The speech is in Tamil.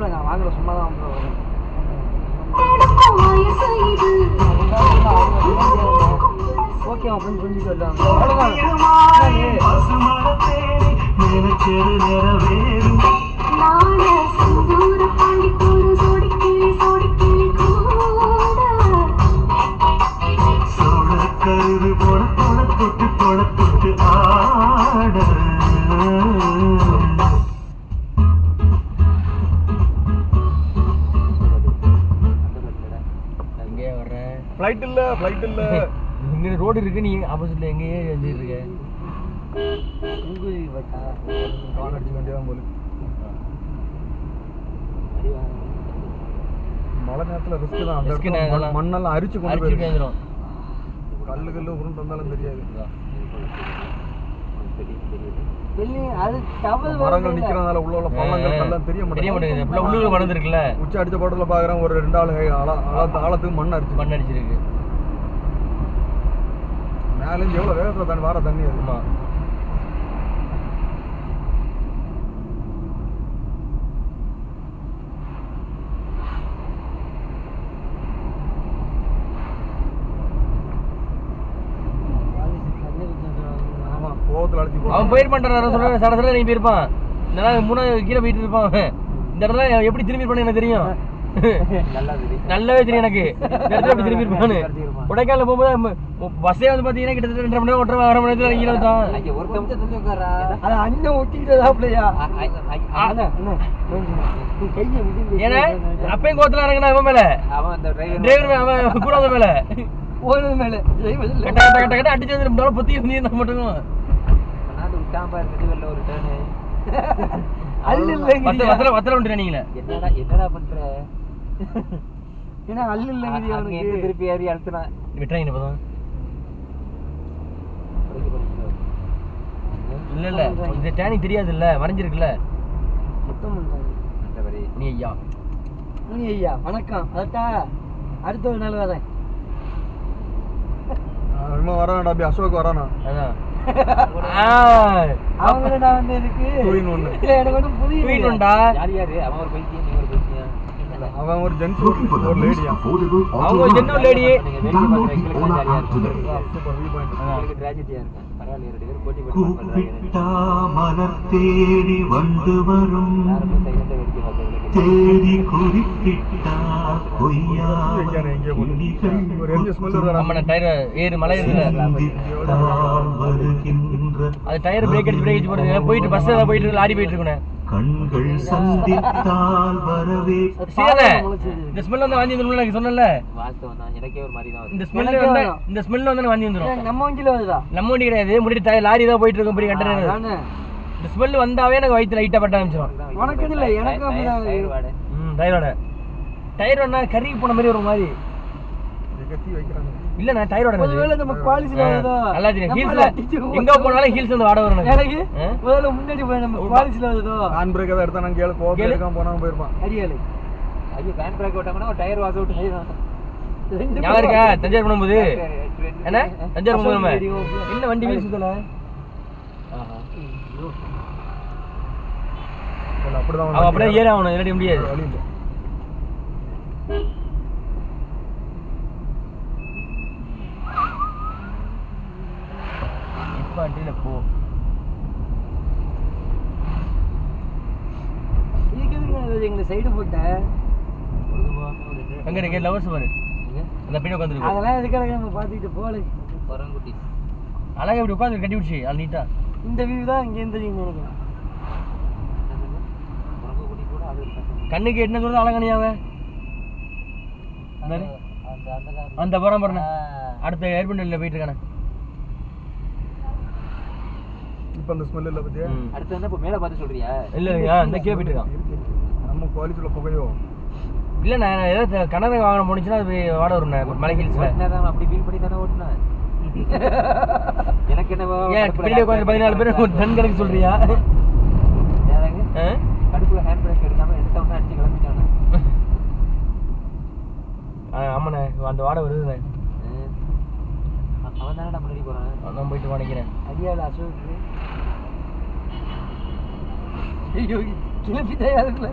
மாப்பிள்ள நான் வாங்கல சும்மா தான் வரேன் ஓகே அப்படின்னு அவ்வளோதான் ஃப்ளைட் இல்ல ஃப்ளைட் இல்ல. இங்க ரோடு இருக்கு நீ ஆப்போசிட்ல எங்கேயே வந்துட்டு இருக்க. கான் அடிச்சு வேண்டியதான் போல. மழை நேரத்துல ரிஸ்க் தான். அந்த இடத்துல. மண்ணெல்லாம் அரிச்சு கொண்டு பேந்துரும். கல்லு கல்லு உருண்டு வந்தாலும் தெரியாது. அது டபுள் மரங்கள் நிக்கிறதுனால உள்ள உள்ள பள்ளங்கள் எல்லாம் தெரிய மாட்டேங்குது. உள்ளூர் உச்சி அடிச்ச படத்துல பாக்குறேன் ஒரு ரெண்டு ஆளு ஆழ- ஆழத்து- ஆழத்துக்கு மண் அடிச்சு மண் அடிச்சிருக்கு. மேல இருந்து எவ்வளவு வேகத்துல தண்ணி வர தண்ணி அது. கோவத்துல அடிச்சு அவன் போயிட மாட்டான் சொல்ற சட சட நீ போயிருப்பான். இந்த நாள் மூணாவது கீழே போயிட்டு இருப்பான் அவன். இந்த இடத்துல எப்படி திரும்பி இருப்பான்னு எனக்கு தெரியும். நல்லாவே தெரியும். எனக்கு. இந்த இடத்துல எப்படி திரும்பி இருப்பான்னு. கொடைக்கானல போகும்போது பஸ்ஸே வந்து பாத்தீங்கன்னா கிட்டத்தட்ட ரெண்டரை மணி நேரம் ஒன்றரை அரை மணி நேரத்துல கீழே வந்துட்டான் அது அண்ணன் ஒட்டிக்கிட்டதாப்லையா ஏன்னா அப்பயும் கோத்துல இறங்கினா அவன் மேல. டிரைவர் அவன் கூட மேல. போனது மேல. கட்ட கட்ட கட்ட அடிச்சு வந்து பொத்தி வந்து மட்டும் அல்லு வத்தல இல்லைங்கிறியா வத்தல வத்தல விட்டு நீங்களே. என்னடா என்னடா பண்ற? ஏன்னா அல்லு இல்லைங்கிறியா அங்க அவனுக்கு திருப்பி ஏறி அழுத்தினா. விட்டுறாங்க இப்பதான் இல்ல இல்ல. இந்த டேனிங் தெரியாது இல்ல மறைஞ்சிருக்குல்ல சுத்தம் பண்றாங்க. அந்த வரி நீ ஐயா. நீ ஐயா. வணக்கம். அதட்டா அடுத்த ஒரு நாள் வரேன். இனிமே வரானடா அப்படி அசோக் வரானா? அதான். ஆ, அவங்க நான் வந்து எனக்கு எனக்கு புரியல tweet உண்டா? யார் யாரு? அவன் ஒரு பைத்தியம் நீ ஒரு பைத்தியம். அவன் ஒரு ஜென்ஸ் ஒரு லேடியா அவங்க ஒரு ஜென்ரல் லேடி மலர் தேடி வந்து வரும். தேடி குறிப்பிட்டா டயர் அது பிரேக் அடிச்சு பிரேக் அடிச்சு போறது போயிட்டு பஸ் ஏதாவது போயிட்டு லாரி போயிட்டு இருக்கணும் கண்கள் சந்தித்தால் வரவே இந்த ஸ்மெல் வந்து வாந்தி வந்துடும் எனக்கு சொன்னல வாஸ்தவம் தான் எனக்கே ஒரு மாதிரி தான் இந்த ஸ்மெல் வந்து. இந்த ஸ்மெல் வந்து வாந்தி வந்துடும் நம்ம வண்டியில வருதா? நம்ம வண்டி கிடையாது. முடிட்டு டயர் லாரி தான் போயிட்டு இருக்கும் பெரிய கண்டெய்னர் அதானே. இந்த ஸ்மெல் வந்தாவே எனக்கு வயிற்று லைட்டா பட்ட ஆரம்பிச்சிடும் உனக்கு இல்ல, எனக்கு டயர் அப்படிதான் டயர் வாடை. ம் டயரோட டயர் வேணா கறி போன மாதிரி ஒரு மாதிரி. கத்தி வைக்கிறாங்க இல்ல நான் டயரோட ஒருவேளை நம்ம குவாலிட்டியில வருதோ நல்லா தெரியும் ஹீல்ஸ்ல எங்க போனாலும் ஹீல்ஸ் வந்து வாட வரும் எனக்கு? ஒருவேளை முன்னாடி போய் நம்ம குவாலிட்டியில வருதோ ஹேண்ட் பிரேக் ஏதாவது எடுத்தா நான் கேளு கோவம் கேளு. எடுக்காம போனாம போயிருப்பான். அடியாளு. ஐயோ பேன் பிரேக் விட்டாங்கன்னா ஒரு டயர் வாஸ் அவுட் ஞாபகம் இருக்கா? தஞ்சாவூர் பண்ணும்போது என்ன? தஞ்சாவூர் போகும்போது video. என்ன வண்டி வீல் சுத்தல? அப்படிதான் அப்படியே ஏறி ஆகணும் இல்லாட்டி முடியாது. அட்டியில போ இதுக்கு எதுக்கு நான் இது எங்களை சைடு போட்டேன் எங்க இருக்கு? லவர்ஸ் பாரு. அந்த பின்னாடி உட்காந்துருக்கு அதெல்லாம் எதுக்காக நம்ம பார்த்துக்கிட்டு போகல? குரங்குட்டி அழகா இப்படி உட்காந்து கட்டி விடுச்சு அது நீட்டா இந்த வியூ தான் இங்கே இருந்து நினைக்கிறேன் குரங்குட்டி கூட அது இருக்காது கண்ணுக்கு என்ன தூரம் அழகானியாவ அந்த அந்த ஆ. அடுத்த போயிட்டு இருக்கானே. இப்ப அந்த ஸ்மெல் இல்ல பத்தியா. அடுத்து வந்து இப்போ மேலே பார்த்து சொல்றியா? இல்ல இல்லையா இந்த கீழே போயிட்டு இருக்கான் இருக்கு, இருக்கு. நம்ம குவாலிட்டியில புகையோ? இல்ல நான் ஏதாவது கனரக வாகனம் போனுச்சுன்னா அது வாட வரும் மலை ஹில்ஸ்ல. அப்படி ஃபீல் பண்ணி தானே ஓட்டுனேன். எனக்கு என்ன பதினாலு பேர் டன் கணக்கு சொல்றியா? கடுப்புல ஹேண்ட் பிரேக் எடுக்காம எடுத்த உடனே அடிச்சு கிளம்பிட்டானே? ஆ, ஆமாண்ணே அந்த வாடை வருதுண்ணே போறான் அதான் போயிட்டு வாங்கிக்கிறேன் அடியாள் அசோக்கு. ஐயோ கிளம்பி தயாரில்ல